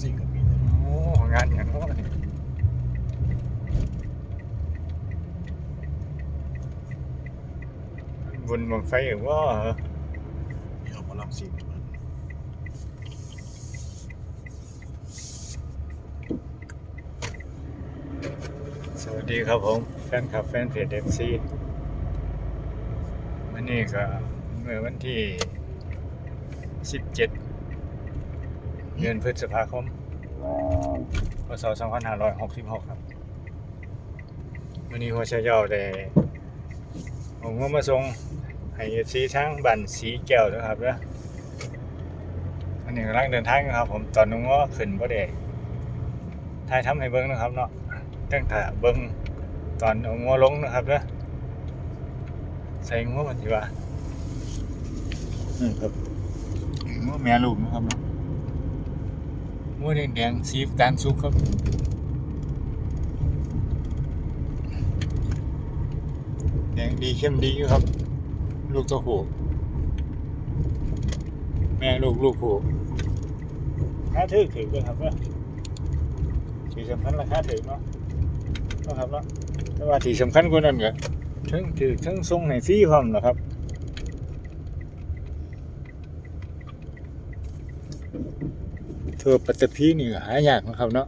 ซิ่งกับมีเลยโอ้งานอย่างนั้นบนบังไฟหรือว่าเดี๋ยวมาลำซิ่งกันสวัสดีครับผมแฟนคลับแฟนเพจเอฟซีวันนี้ก็เมื่อวันที่ 17 เดือนพฤษภาคมพศ2566 ครับวันนี้หัวชายเยาได้ผมก็มาส่งให้เอฟซีทั้งบันสีแก้วนะครับเด้ออันนี้กำลังเดินทางอยู่ครับ ผมตอนนู้นก็ขึ้นบ่ได้ถ่ายทำให้เบิ่งนะครับเนาะตั้งแต่เบิ้งตอนเอางัวลงนะครับเนอะใส่งัวมันทีว่านี่ครับงัวแม่ลูกนะครับเนาะ งัวแดงๆสีตาลสุกครับแดงดีเข้มดีครับ ลูกตัวผู้แม่ลูกลูกผู้ค่าถือถือด้วยครับเนอะที่สำคัญราคาถือเนาะนะครับเนาะแต่ว่าที่สำคัญกว่านั้นก็ทั้งถือทั้งทรงให้ฟรีพร้อมนะครับ ทั่วปัตตพีนี่หายากนะครับเนาะ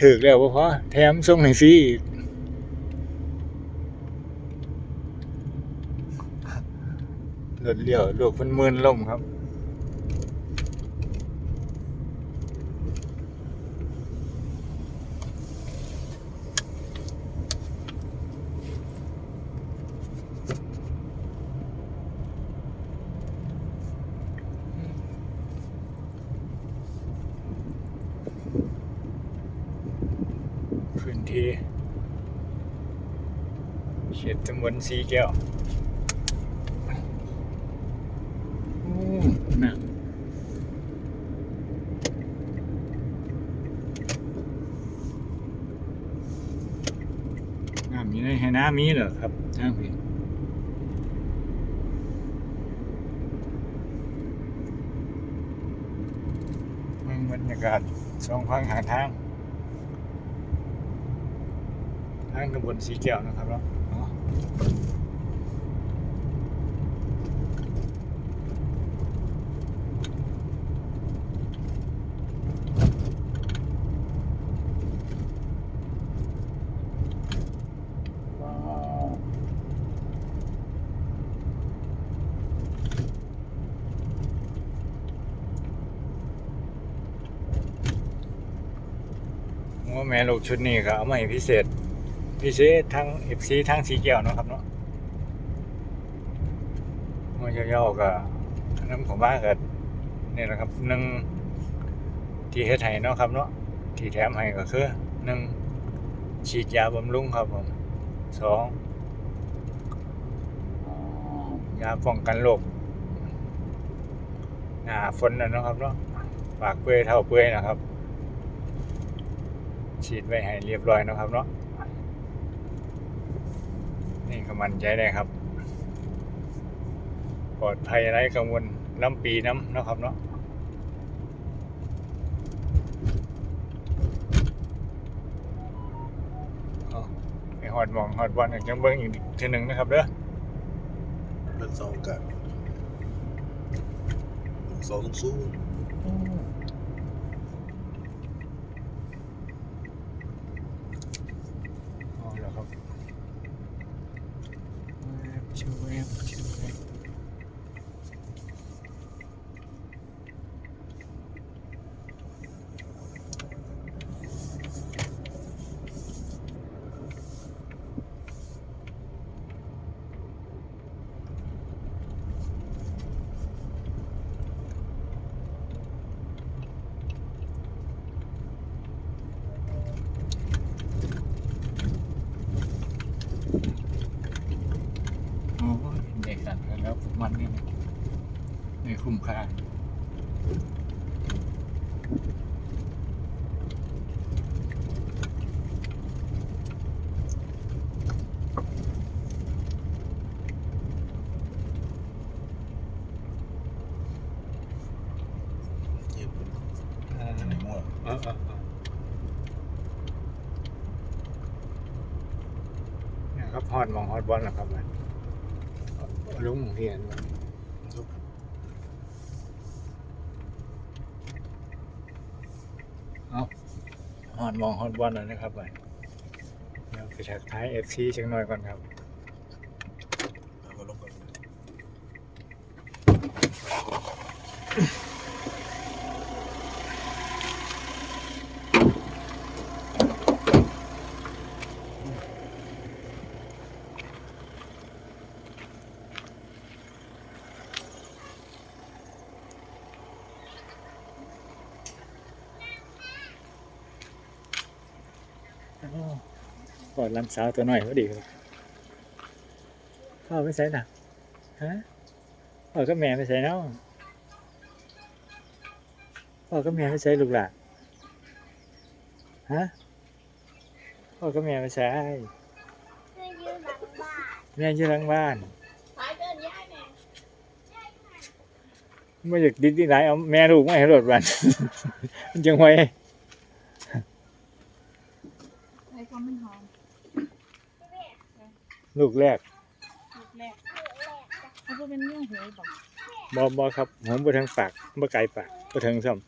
ถือแล้วเพราะแถมทรงห้ฟรีอีกรถเลี้ยวลูกเพิ่นหมื่นลมครับ พื้นที่เขตตำบลสีแก้วโอ้น่ะน้ำมีในให้น้ำมีเหรอครับทางพี่เมืองบรรยากาศสองฝั่งหางทาง ทางตำบลสีแก้วนะครับเนาะอ๋อว้าวว่าแม่ลูกชุดนี้ก็เอามาให้พิเศษ พี่ซื้อทั้งเอฟซีทั้งสีแก้วเนาะครับเนาะมันย่าๆก็น้ำของบ้านก็นี่แหละครับหนึ่งที่เฮ็ดให้เนาะครับเนาะที่แถมให้ก็คือหนึ่งฉีดยาบำรุงครับผมสองยาป้องกันโรคหน้าฝนนะเนาะครับเนาะปากเปื่อยเท่าเปื่อยนะครับ ฉีดไว้ให้เรียบร้อยนะครับเนาะ นี่ก็มันใจได้ครับ ปลอดภัยไร้กังวลน้ำปีน้ำนะครับเนาะเอาไปหอดมองหอดบอลจังเบิ้งอีกทีหนึ่งนะครับเด้อเป็นสองกันสองสู้อาแล้วครับ แวบชูแวบชูแวบโอ้ยเด็กสัตว์แล้วมันนี่ ไม่คุ้มค่าครับฮอดมองฮอดบอลแล้วครับมันลุงเฮียนมัน ฮอดมองฮอดบอลแล้วนะครับมันเดี๋ยวไปทักทายเอฟซีสักหน่อยก่อนครับแล้วก็ลงกัน ก่อนลันสาวตัวหน่อยพอดีครับพ่อไม่ใส่นะฮะพ่อก็แม่ไม่ใส่เนาะพ่อก็แม่ไม่ใส่ลูกหลานฮะพ่อก็แม่ไม่ใส่คือยืนหลังบ้านแม่อยู่หลังบ้านขายเดินย้ายแม่ไม่อยากดิ้นที่ไหนเอาแม่ลูกไม่ให้รถวันมันจังไว้ ไอ้ความมันหอม ลูกแรกลูกแรกเขาก็เป็นเรื่องหวยบอกบอบอครับผมบ่ถึงปากบ่ไกลปากบ่ถึงซ้ำ